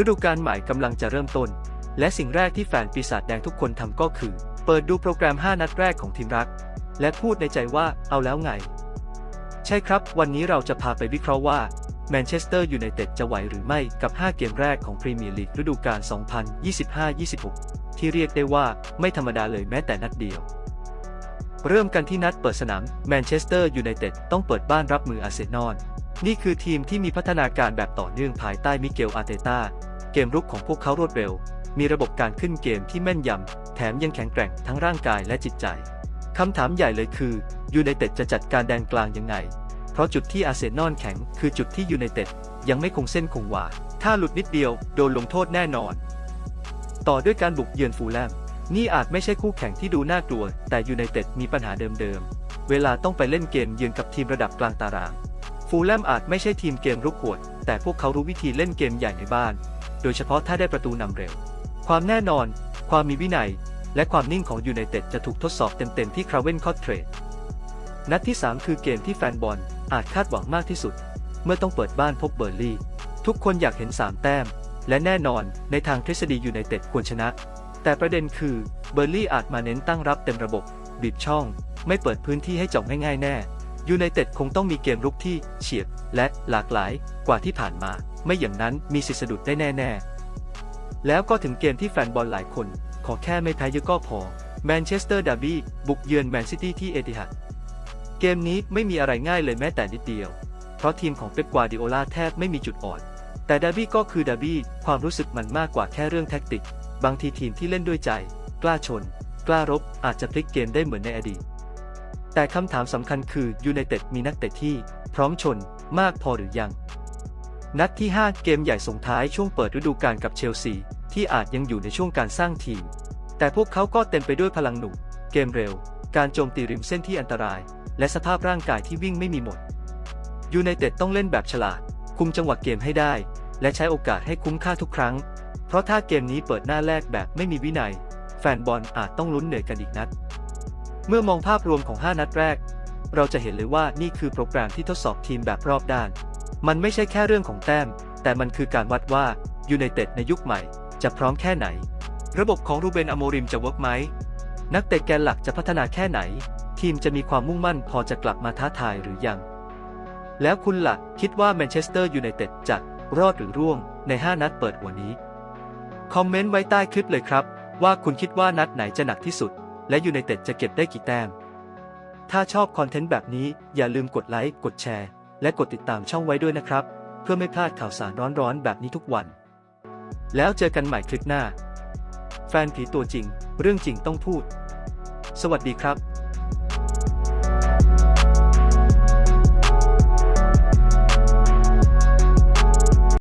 ฤดูกาลใหม่กำลังจะเริ่มต้น และสิ่งแรกที่แฟนปีศาจแดงทุกคนทำก็คือ เปิดดูโปรแกรม 5 นัดแรกของทีมรัก และพูดในใจว่าเอาแล้วไง ใช่ครับ วันนี้เราจะพาไปวิเคราะห์ว่าแมนเชสเตอร์ยูไนเต็ดจะไหวหรือไม่กับ 5 เกมแรกของพรีเมียร์ลีกฤดูกาล 2025-26 ที่เรียกได้ว่าไม่ธรรมดาเลยแม้แต่นัดเดียว เริ่มกันที่นัดเปิดสนามแมนเชสเตอร์ยูไนเต็ดต้องเปิดบ้านรับมืออาร์เซนอล นี่คือทีมที่มีพัฒนาการแบบต่อเนื่องภายใต้มิเกลอาร์เตตาเกมรุกของพวกเขารวดเร็ว มีระบบการขึ้นเกมที่แม่นยำ แถมยังแข็งแกร่งทั้งร่างกายและจิตใจ คำถามใหญ่เลยคือยูไนเต็ดจะจัดการแดนกลางยังไง เพราะจุดที่อาร์เซนอลแข็งคือจุดที่ยูไนเต็ดยังไม่คงเส้นคงวา ถ้าหลุดนิดเดียวโดนลงโทษแน่นอน ต่อด้วยการบุกเยือนฟูลแลม นี่อาจไม่ใช่คู่แข่งที่ดูน่ากลัว แต่ยูไนเต็ดมีปัญหาเดิมๆ เวลาต้องไปเล่นเกมเยือนกับทีมระดับกลางตาราง ฟูลแลมอาจไม่ใช่ทีมเกมรุกโหดแต่พวกเขารู้วิธีเล่นเกมใหญ่ในบ้าน โดยเฉพาะถ้าได้ประตูนำเร็ว ความแน่นอน ความมีวินัย และความนิ่งของยูไนเต็ดจะถูกทดสอบเต็มๆที่คราเวนคอตเทรดนัดที่ 3 คือเกมที่แฟนบอลอาจคาดหวังมากที่สุด เมื่อต้องเปิดบ้านพบเบอร์ลี่ ทุกคนอยากเห็น 3 แต้ม และแน่นอนในทางทฤษฎียูไนเต็ดควรชนะ แต่ประเด็นคือเบอร์ลี่อาจมาเน้นตั้งรับเต็มระบบบีบช่อง ไม่เปิดพื้นที่ให้จ่องง่ายๆแน่ ยูไนเต็ดคงต้องมีเกมรุกที่เฉียบและหลากหลายกว่าที่ผ่านมา ไม่อย่างนั้นมีสิทธิ์สะดุดได้แน่ ๆ แล้วก็ถึงเกมที่แฟนบอลหลายคน ขอแค่ไม่แพ้เยอะก็พอแมนเชสเตอร์ดาร์บี้บุกเยือนแมนซิตี้ที่เอติฮัดเกมนี้ไม่มีอะไรง่ายเลยแม้แต่นิดเดียว เพราะทีมของเป๊ปกวาดิโอลาแทบไม่มีจุดอ่อน แต่ดาร์บี้ก็คือดาร์บี้ความรู้สึกมันมากกว่าแค่เรื่องแท็กติก บางทีทีมที่เล่นด้วยใจ กล้าชน กล้ารบอาจจะพลิกเกมได้เหมือนในอดีต แต่คำถามสำคัญคือยูไนเต็ดมีนักเตะที่พร้อมชนมากพอหรือยัง นัดที่ 5 เกมใหญ่ส่งท้ายช่วงเปิดฤดูกาลกับเชลซี ที่อาจยังอยู่ในช่วงการสร้างทีม แต่พวกเขาก็เต็มไปด้วยพลังหนุ่มเกมเร็ว การโจมตีริมเส้นที่อันตราย และสภาพร่างกายที่วิ่งไม่มีหมดยูไนเต็ดต้องเล่นแบบฉลาด คุมจังหวะเกมให้ได้ และใช้โอกาสให้คุ้มค่าทุกครั้ง เพราะถ้าเกมนี้เปิดหน้าแรกแบบไม่มีวินัย แฟนบอลอาจต้องลุ้นเหนื่อยกันอีกนัด เมื่อมองภาพรวมของ 5 นัดแรก เราจะเห็นเลยว่านี่คือโปรแกรมที่ทดสอบทีมแบบรอบด้าน มันไม่ใช่แค่เรื่องของแต้ม แต่มันคือการวัดว่ายูไนเต็ดในยุคใหม่ จะพร้อมแค่ไหน ระบบของรูเบนอโมริมจะเวิร์กไหม นักเตะแกนหลักจะพัฒนาแค่ไหน ทีมจะมีความมุ่งมั่นพอจะกลับมาท้าทายหรือยัง แล้วคุณล่ะคิดว่าแมนเชสเตอร์ยูไนเต็ดจะรอดหรือร่วงใน 5 นัดเปิดหัวนี้ คอมเมนต์ไว้ใต้คลิปเลยครับ ว่าคุณคิดว่านัดไหนจะหนักที่สุด และยูไนเต็ดจะเก็บได้กี่แต้ม ถ้าชอบคอนเทนต์แบบนี้อย่าลืมกดไลค์ กดแชร์ และกดติดตามช่องไว้ด้วยนะครับ เพื่อไม่พลาดข่าวสารร้อนๆ แบบนี้ทุกวัน แล้วเจอกันใหม่คลิปหน้า แฟนผีตัวจริง เรื่องจริงต้องพูด สวัสดีครับ